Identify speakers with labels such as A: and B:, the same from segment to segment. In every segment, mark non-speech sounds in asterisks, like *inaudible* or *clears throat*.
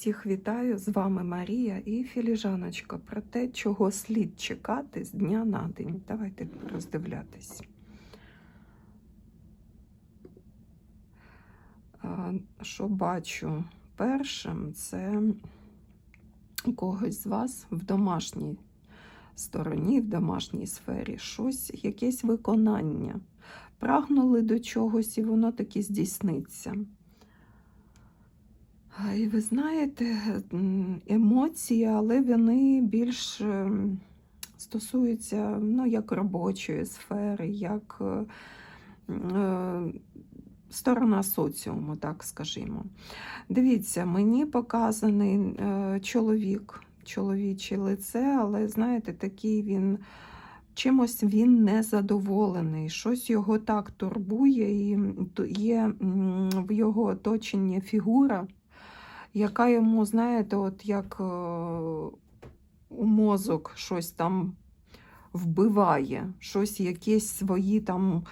A: Всіх вітаю, з вами Марія і Філіжаночка про те, чого слід чекати з дня на день. Давайте роздивлятись. Що бачу першим, це у когось з вас в домашній стороні, в домашній сфері щось, якесь виконання. Прагнули до чогось, і воно таки здійсниться. І ви знаєте, емоції, але вони більш ем, стосуються ну, як робочої сфери, як е, е, сторона соціуму, так скажімо. Дивіться, мені показаний е, чоловік, чоловіче лице, але знаєте, такий він. Чимось він незадоволений, щось його так турбує, і є в його оточенні фігура, яка йому, знаєте, от як е, у мозок щось там вбиває, щось якісь свої там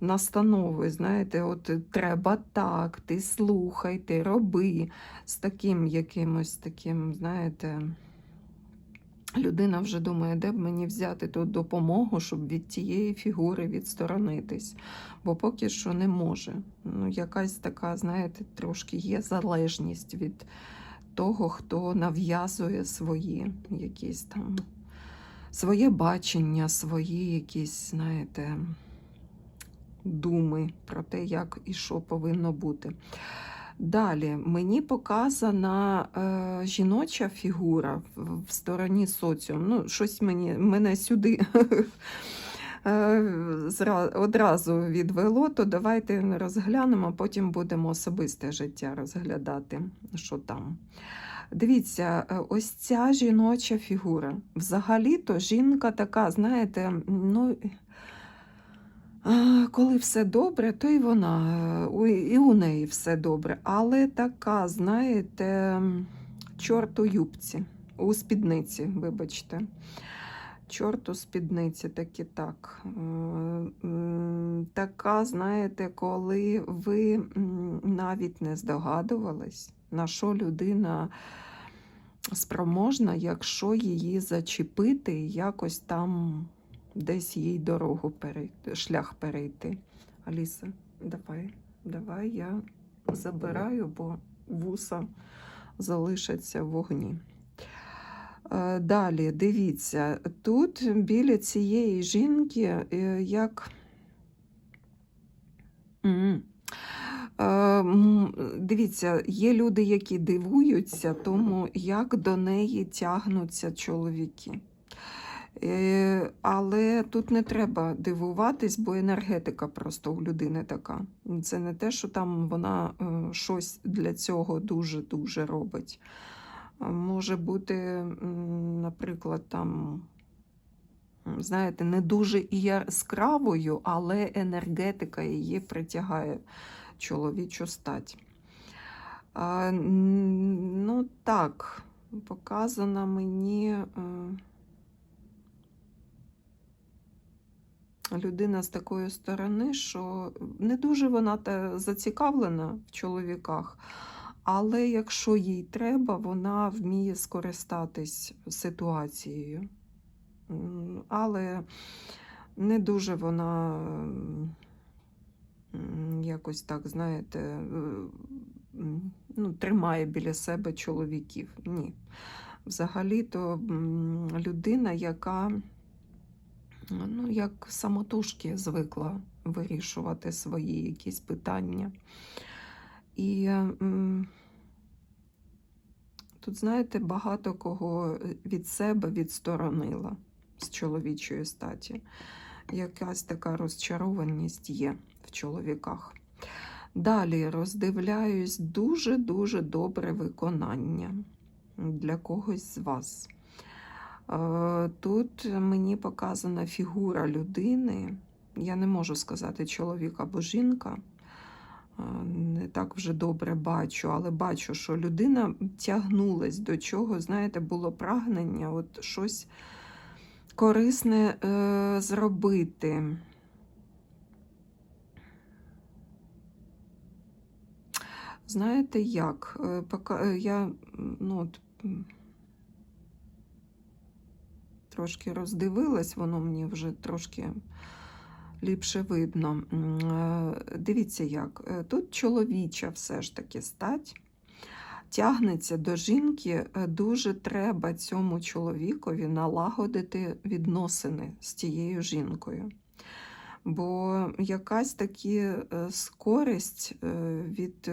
A: настанови, знаєте, от треба так, ти слухай, ти роби з таким якимось таким, знаєте. Людина вже думає, де б мені взяти ту допомогу, щоб від тієї фігури відсторонитись. Бо поки що не може. Ну, якась така, знаєте, трошки є залежність від того, хто нав'язує свої якісь там своє бачення, свої якісь, знаєте, думи про те, як і що повинно бути. Далі мені показана е, жіноча фігура в, в стороні соціуму. Ну, щось мені мене сюди *laughs* е, одразу відвело, то давайте розглянемо, потім будемо особисте життя розглядати, що там. Дивіться, е, ось ця жіноча фігура. Взагалі-то жінка така, знаєте, ну. Коли все добре, то і вона, е, і у неї все добре. Але така, знаєте, чорт у юбці, у спідниці, вибачте. Чорт у спідниці, так і так. Е, Така, знаєте, коли ви навіть не здогадувались, на що людина спроможна, якщо її зачепити і якось там десь їй дорогу перейти, шлях перейти. Аліса, давай, давай я забираю, бо вуса залишаться в вогні. Е, Далі, дивіться, тут біля цієї жінки е, як. Е, Дивіться, є люди, які дивуються тому, як до неї тягнуться чоловіки. Е, Але тут не треба дивуватись, бо енергетика просто у людини така. Це не те, що там вона е, щось для цього дуже-дуже робить. Може бути, наприклад, там, знаєте, не дуже яскравою, але енергетика її притягає чоловічу стать. Ну так, показано мені. Людина з такої сторони, що не дуже вона та зацікавлена в чоловіках, але якщо їй треба, вона вміє скористатись ситуацією. Але не дуже вона якось так, знаєте, е, ну, тримає біля себе чоловіків. Ні. Взагалі-то людина, яка ну, як самотужки звикла вирішувати свої якісь питання. І тут, знаєте, багато кого від себе відсторонила з чоловічої статі. Якась така розчарованість є в чоловіках. Далі роздивляюсь дуже-дуже добре виконання для когось з вас. Тут мені показана фігура людини. Я не можу сказати чоловік або жінка. Не так вже добре бачу, але бачу, що людина тягнулась до чого, знаєте, було прагнення от щось корисне е, зробити. знаєте як? Е, е, я ну, от, трошки роздивилась, воно мені вже трошки ліпше видно. Е, Дивіться як. Е, Тут чоловіча все ж таки стать. Тягнеться до жінки, е, дуже треба цьому чоловікові налагодити відносини з тією жінкою. Бо якась такі скорість від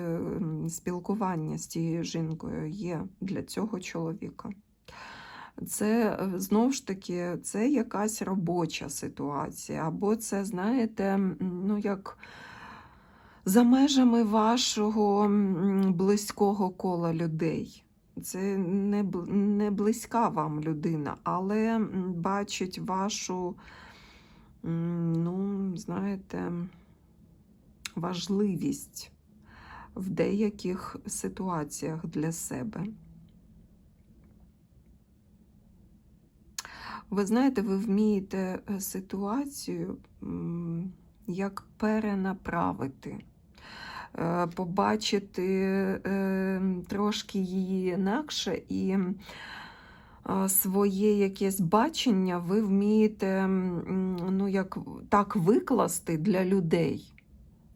A: спілкування з тією жінкою є для цього чоловіка. Це е, знову ж таки це якась робоча ситуація, або це, знаєте, ну як за межами вашого близького кола людей. Це не, не близька вам людина, але бачить вашу, ну, знаєте, важливість в деяких ситуаціях для себе. Ви знаєте, ви вмієте е, ситуацію як перенаправити, е, побачити е, трошки її інакше і своє якесь бачення ви вмієте ну, як, так викласти для людей,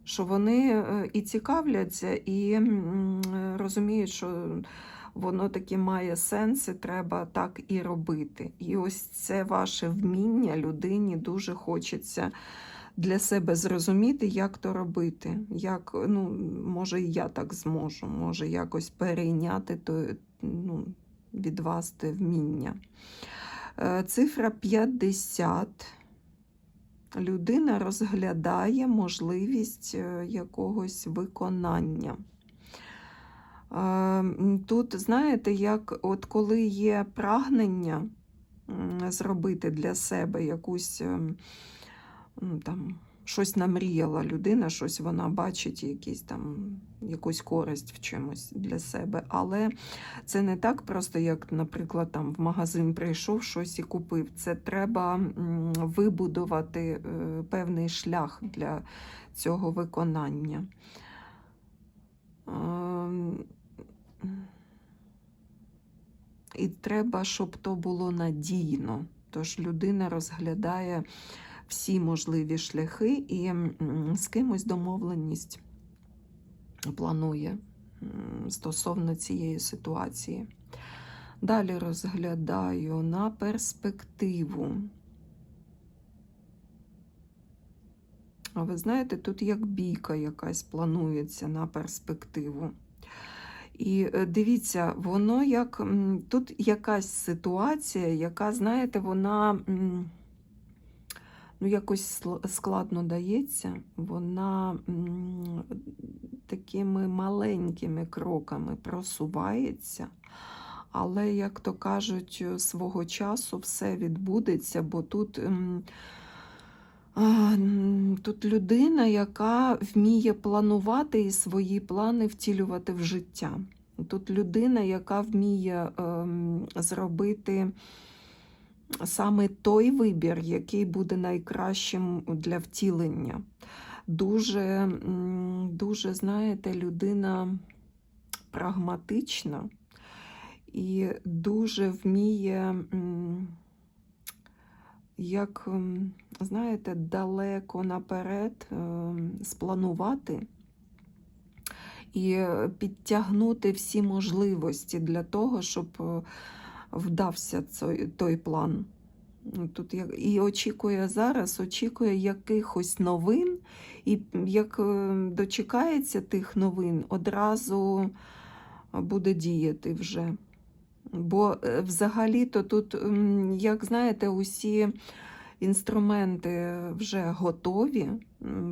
A: що вони і цікавляться, і розуміють, що воно таки має сенс, і треба так і робити. І ось це ваше вміння людині дуже хочеться для себе зрозуміти, як то робити. Як, ну, може, і я так зможу, може якось перейняти то, ну, від вас те вміння. Е, Цифра 50. Людина розглядає можливість е, якогось виконання. Тут, знаєте, як от коли є прагнення зробити для себе якусь ем, там, щось намріяла людина, щось вона бачить, якісь там, якусь користь в чомусь для себе. Але це не так просто, як, наприклад, там в магазин прийшов щось і купив. Це треба вибудувати е, певний шлях для цього виконання. І треба, щоб то було надійно. Тож людина розглядає всі можливі шляхи і з кимось домовленість планує стосовно цієї ситуації. Далі розглядаю на перспективу. А ви знаєте, тут як бійка якась планується на перспективу. І е, дивіться, воно як тут якась ситуація, яка, знаєте, вона ну, якось складно дається. Вона такими маленькими кроками просувається. Але, як то кажуть, свого часу все відбудеться, бо тут. Тут людина, яка вміє планувати і свої плани втілювати в життя. Тут людина, яка вміє ем, зробити саме той вибір, який буде найкращим для втілення. Дуже, дуже знаєте, людина прагматична і дуже вміє. м, як, ем, знаєте, далеко наперед ем, спланувати і підтягнути всі можливості для того, щоб е, вдався цей, той план. Ну, Тут і очікує зараз, очікує якихось новин, і як е, дочекається тих новин, одразу буде діяти вже. Бо е, взагалі-то тут, як знаєте, усі інструменти вже готові.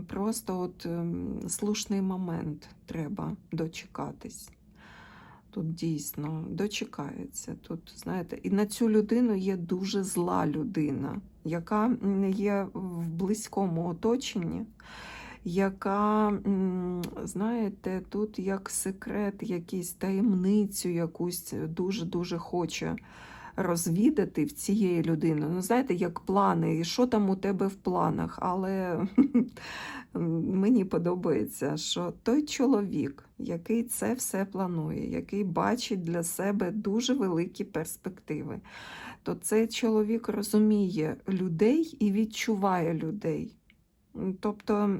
A: Просто от ем, слушний момент треба дочекатись. Тут дійсно дочекається. Тут, знаєте, і на цю людину є дуже зла людина, яка є в близькому оточенні, яка, знаєте, тут як секрет, якийсь таємницю якусь дуже-дуже хоче розвідати в цієї людини. Ну, знаєте, як плани, і що там у тебе в планах. Але *laughs* мені подобається, що той чоловік, який це все планує, який бачить для себе дуже великі перспективи, то цей чоловік розуміє людей і відчуває людей. Тобто,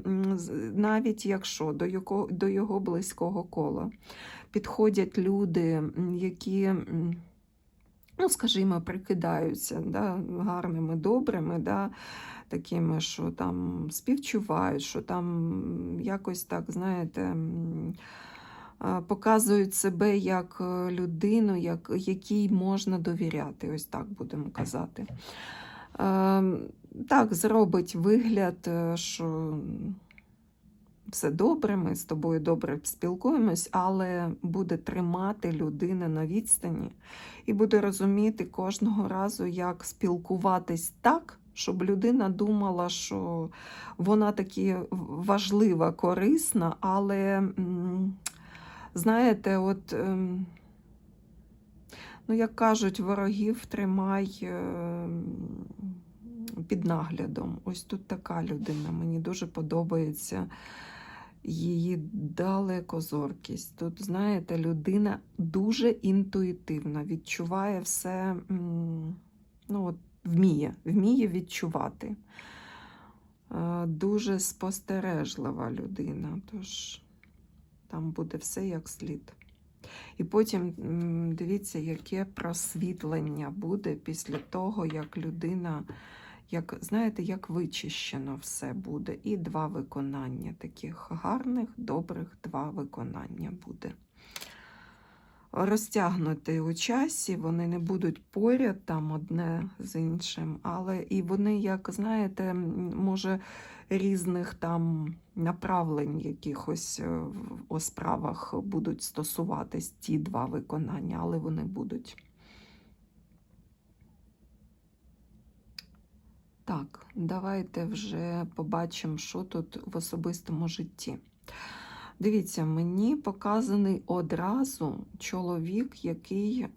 A: навіть якщо до його, до його близького кола підходять люди, які, ну, скажімо, прикидаються да, гарними, добрими, да, такими, що там співчувають, що там якось так, знаєте, показують себе як е, людину, як, якій можна довіряти, ось так будемо казати. Так, зробить вигляд, е, що все добре, ми з тобою добре спілкуємось, але буде тримати людину на відстані і буде розуміти кожного разу, як спілкуватись так, щоб людина думала, що вона таки важлива, корисна, але, знаєте, от. ем, Ну, як кажуть, ворогів тримай е, під наглядом. Ось тут така людина. Мені дуже подобається її далекозоркість. Тут, знаєте, людина дуже інтуїтивна, відчуває все, ну, от, вміє, вміє відчувати. Е, Дуже спостережлива людина, тож там буде все як слід. І потім дивіться, яке просвітлення буде після того, як людина, як, знаєте, як вичищено все буде. І два виконання таких гарних, добрих два виконання буде. Розтягнути у часі, вони не будуть поряд там одне з іншим, але і вони, як знаєте, може різних там направлень якихось е, у справах будуть стосуватись ті два виконання, але вони будуть. Так, давайте вже побачимо, що тут в особистому житті. Дивіться, мені показаний одразу чоловік, який е,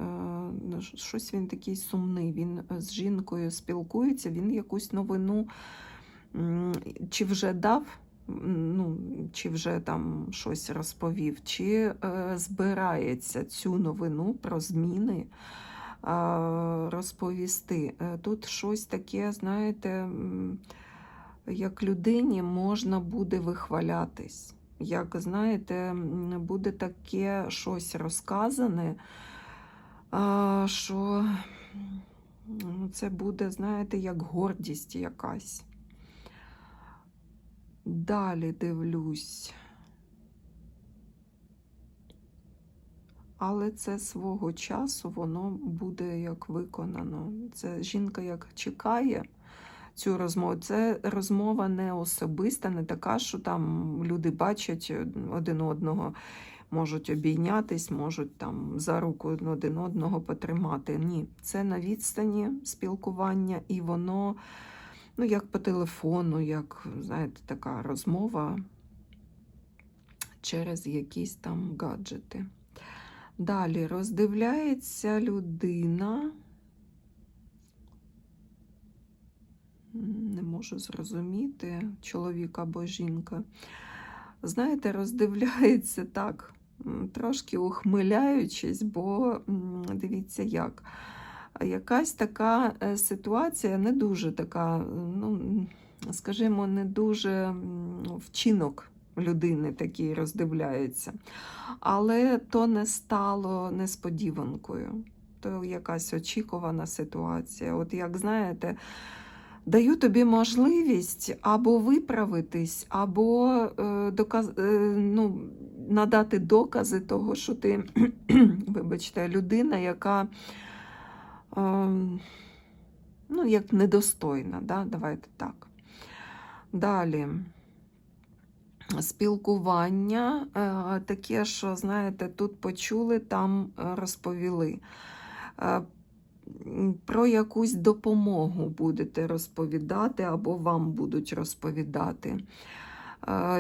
A: ну, щось він такий сумний. Він з жінкою спілкується, він якусь новину чи вже дав, ну, чи вже там щось розповів, чи е, збирається цю новину про зміни розповісти. Е, Тут щось таке, знаєте, як людині можна буде вихвалятись. Як знаєте, буде таке щось розказане, що це буде, знаєте, як гордість якась. Далі дивлюсь. Але це свого часу воно буде як виконано. Це жінка як чекає цю розмову. Це розмова не особиста, не така, що там люди бачать один одного, можуть обійнятись, можуть там за руку один одного потримати. Ні, це на відстані спілкування, і воно, ну, як по телефону, як, знаєте, така розмова через якісь там гаджети. Далі роздивляється людина. Не можу зрозуміти, чоловік або жінка. Знаєте, роздивляється так, трошки ухмиляючись, бо дивіться як. Якась така е, ситуація, не дуже така, ну, скажімо, не дуже вчинок людини такий роздивляється. Але то не стало несподіванкою. То якась очікувана ситуація. От як знаєте, даю тобі можливість або виправитись, або е, доказ, е, ну, надати докази того, що ти, *clears throat* вибачте, людина, яка е, ну, як недостойна. Да? Давайте так. Далі спілкування е, таке, що, знаєте, тут почули, там е, розповіли. Е, Про якусь допомогу будете розповідати, або вам будуть розповідати.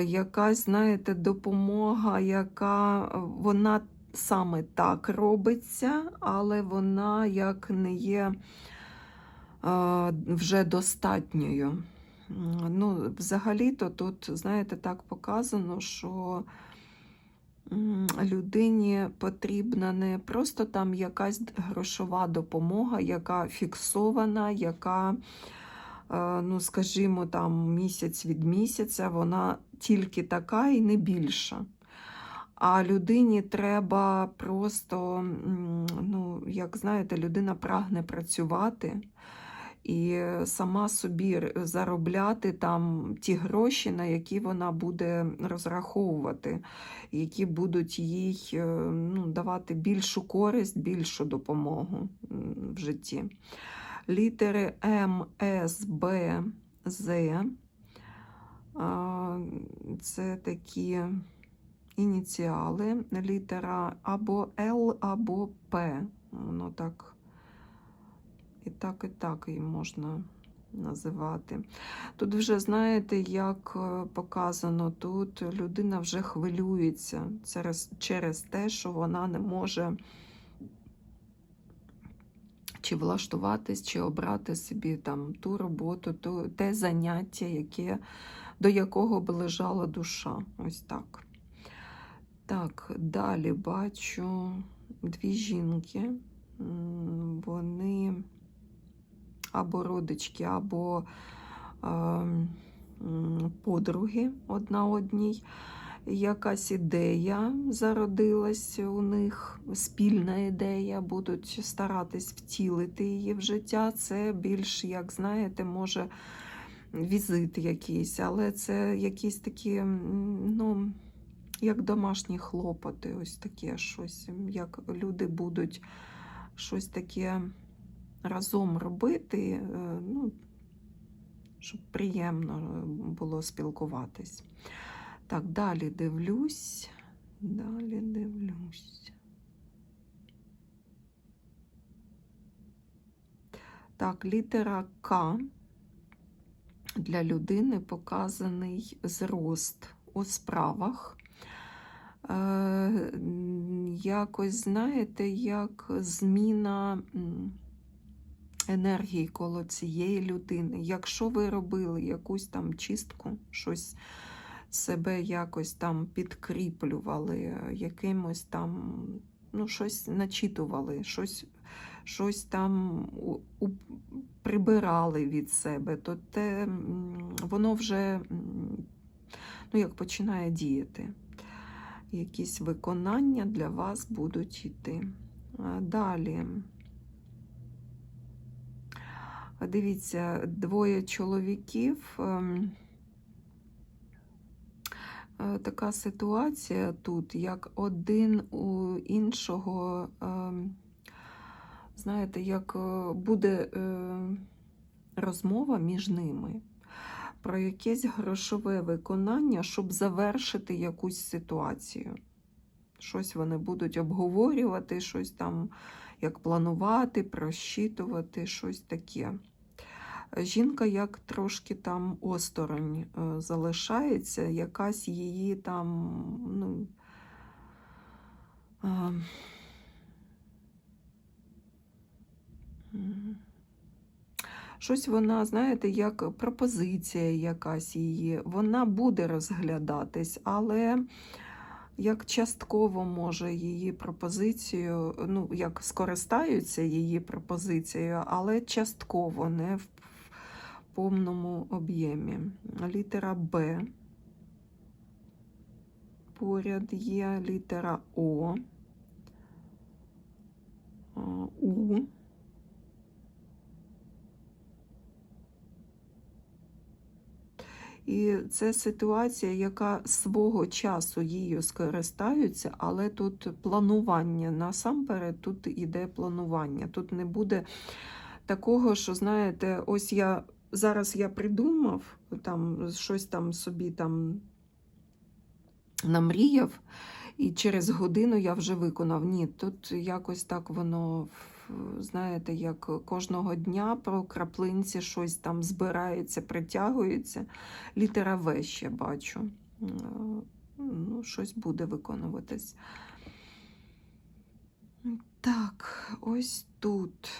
A: Якась, знаєте, допомога, яка вона саме так робиться, але вона як не є вже достатньою. Ну, взагалі-то тут, знаєте, так показано, що людині потрібна не просто там якась грошова допомога, яка фіксована, яка, е, ну, скажімо, там місяць від місяця, вона тільки така і не більша. А людині треба просто, ну, як знаєте, людина прагне працювати і сама собі заробляти там ті гроші, на які вона буде розраховувати, які будуть їй е, ну, давати більшу користь, більшу допомогу в житті. Літери М, С, Б, З. Це такі ініціали, літера або Л, або П. Воно так і так, і так її можна називати. Тут вже, знаєте, як е, показано, тут людина вже хвилюється через, через те, що вона не може чи влаштуватись, чи обрати собі там ту роботу, ту, те заняття, яке, до якого б лежала душа. Ось так. Так, далі бачу дві жінки. Вони або родички, або е, подруги одна одній. Якась ідея зародилась у них, спільна ідея, будуть старатись втілити її в життя. Це більш, як знаєте, може візит якийсь, але це якісь такі, ну, як домашні хлопоти, ось таке щось, як люди будуть щось таке разом робити, е, ну, щоб приємно було спілкуватись. Так, далі дивлюсь, далі дивлюсь. Так, літера К для людини показаний зрост у справах. Е, якось, знаєте, як зміна енергії коло цієї людини. Якщо ви робили якусь там чистку, щось себе якось там підкріплювали, якимось там, ну, щось начитували, щось, щось там у, у, прибирали від себе, то те, воно вже ну, як починає діяти. Якісь виконання для вас будуть йти. Далі. Дивіться, двоє чоловіків. ем, е, Така ситуація тут, як один у іншого, ем, знаєте, як е, буде е, розмова між ними про якесь грошове виконання, щоб завершити якусь ситуацію. Щось вони будуть обговорювати, щось там як планувати, просчитувати, щось таке. Жінка як трошки там осторонь е, залишається, якась її там, ну, е, щось вона, знаєте, як пропозиція якась її, вона буде розглядатись, але як частково може її пропозицію, ну, як скористаються її пропозицією, але частково, не в повному об'ємі. Літера Б. Поряд є літера О, У. І це ситуація, яка свого часу її скористаються, але тут планування. Насамперед, тут іде планування. Тут не буде такого, що, знаєте, ось я зараз я придумав, там щось там собі там намріяв, і через годину я вже виконав. Ні, тут якось так воно, знаєте, як кожного дня про краплинці щось там збирається, притягується. Літера В ще бачу. Е, Ну, щось буде виконуватись. Так, ось тут.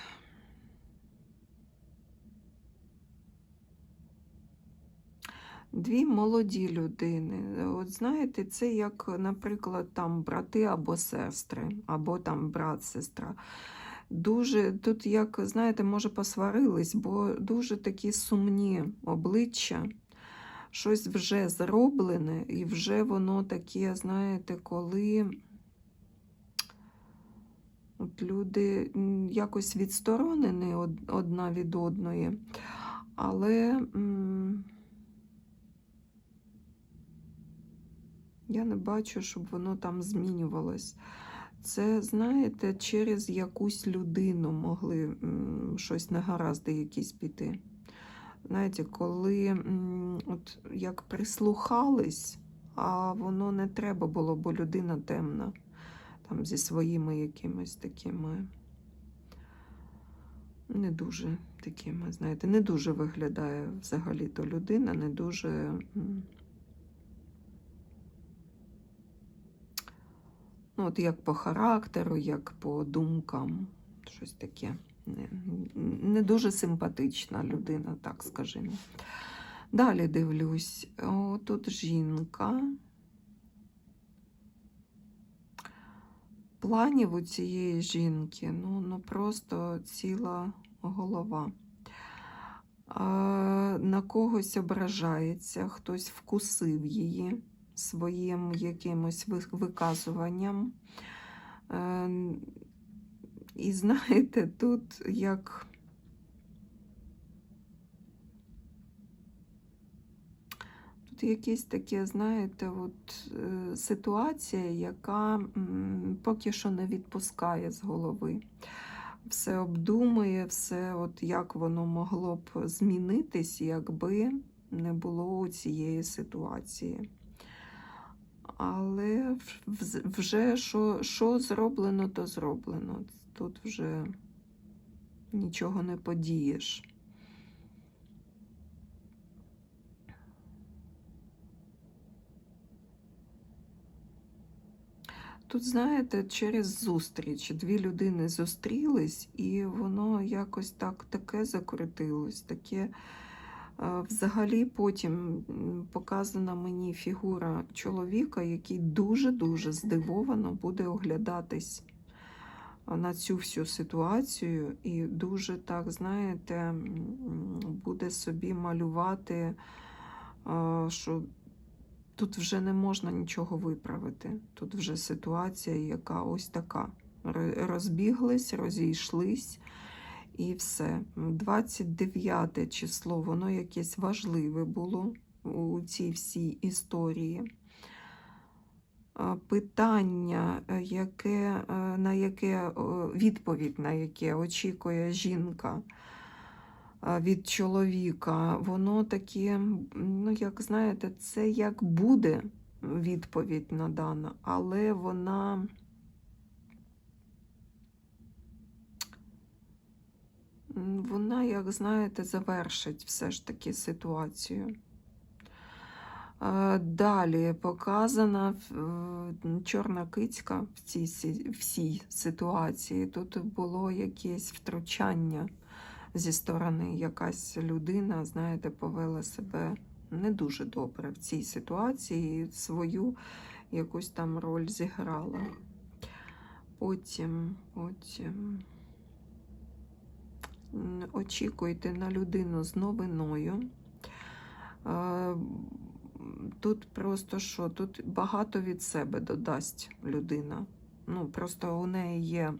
A: Дві молоді людини. От знаєте, це як, наприклад, там брати або сестри, або там брат, сестра. Дуже тут, як знаєте, може посварились, бо дуже такі сумні обличчя. Щось вже зроблене, і вже воно таке, знаєте, коли от люди якось відсторонені одна від одної, але я не бачу, щоб воно там змінювалось. Це, знаєте, через якусь людину могли щось негаразди якісь піти. Знаєте, коли от як прислухались, а воно не треба було, бо людина темна, там зі своїми якимись такими. Не дуже такими, знаєте, не дуже виглядає взагалі-то людина, не дуже. Ну, от як по характеру, як по думкам, щось таке. Не, не дуже симпатична людина, так скажімо. Далі дивлюсь, о, тут жінка. Планів у цієї жінки, ну, ну просто ціла голова. А, на когось ображається, хтось вкусив її своїм якимось виказуванням. Е, І знаєте, тут як тут якесь таке, знаєте, от е, ситуація, яка поки що не відпускає з голови. Все обдумує, все, от як воно могло б змінитись, якби не було цієї ситуації. Але вже що, що зроблено, то зроблено. Тут вже нічого не подієш. Тут, знаєте, через зустріч дві людини зустрілись, і воно якось так таке закрутилось, таке. Взагалі потім показана мені фігура чоловіка, який дуже-дуже здивовано буде оглядатись на цю всю ситуацію, і дуже так, знаєте, буде собі малювати, що тут вже не можна нічого виправити. Тут вже ситуація, яка ось така. Розбіглись, розійшлись. І все. 29 число, воно якесь важливе було у цій всій історії. Питання, е, яке, е, на яке відповідь, на яке очікує жінка від чоловіка, воно таке, ну, як знаєте, це як буде відповідь надана, але вона. Вона, як знаєте, завершить все ж таки ситуацію. Е, Далі показана е, чорна кицька в цій всій ситуації. Тут було якесь втручання зі сторони. Якась людина, знаєте, повела себе не дуже добре в цій ситуації свою якусь там роль зіграла. Потім, потім. Очікуйте на людину з новиною. Е, Тут просто що? Тут багато від себе додасть людина. Ну, просто у неї є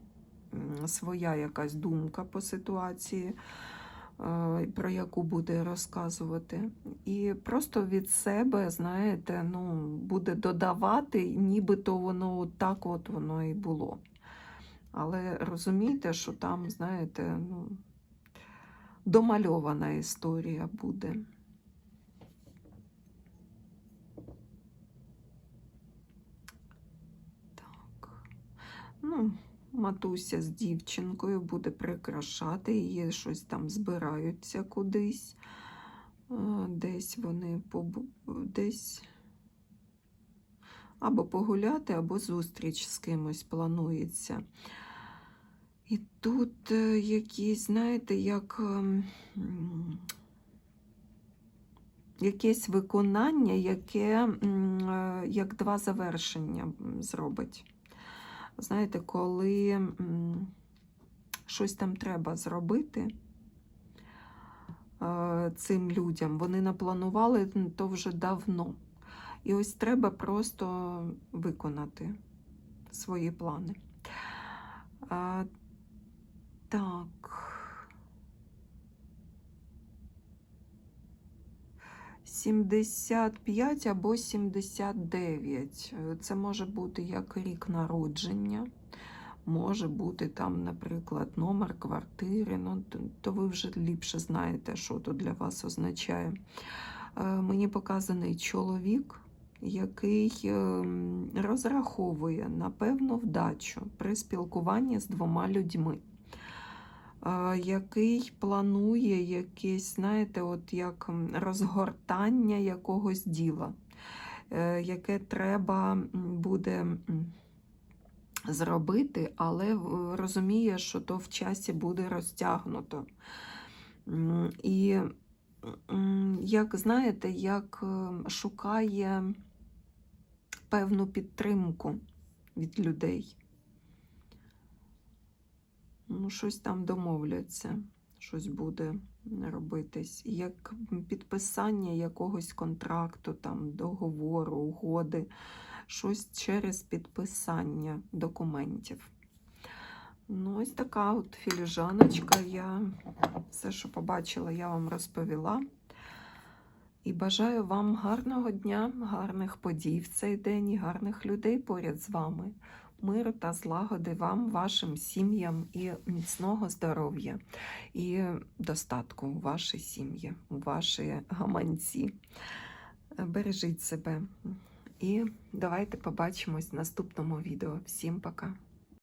A: своя якась думка по ситуації, е, про яку буде розказувати. І просто від себе, знаєте, ну, буде додавати, нібито воно так от воно і було. Але розумійте, що там, знаєте, ну, домальована історія буде. Так. Ну, матуся з дівчинкою буде прикрашати, її щось там збираються кудись. Е, Десь вони побу... десь або погуляти, або зустріч з кимось планується. І тут е, якісь, знаєте, як ем, якесь виконання, яке е, як два завершення зробить. Знаєте, коли щось там треба зробити е, цим людям, вони напланували то вже давно. І ось треба просто виконати свої плани. Так. 75 або 79. Е, Це може бути як рік народження, може бути там, наприклад, номер квартири. Ну, то- то ви вже ліпше знаєте, що то для вас означає. Е, Мені показаний чоловік, який ем, розраховує на певну вдачу при спілкуванні з двома людьми. Який планує якесь, знаєте, от як розгортання якогось діла, е, яке треба буде зробити, але розуміє, що то в часі буде розтягнуто. І як знаєте, як е, шукає певну підтримку від людей. Ну, щось там домовляться, щось буде робитись. Як підписання якогось контракту, там, договору, угоди, щось через підписання документів. Ну, ось така от філіжаночка. Я все, що побачила, я вам розповіла. І бажаю вам гарного дня, гарних подій в цей день і гарних людей поряд з вами. Миру та злагоди вам, вашим сім'ям і міцного здоров'я, і достатку у вашій сім'ї, у вашій гаманці. Бережіть себе. І давайте побачимось в наступному відео. Всім пока!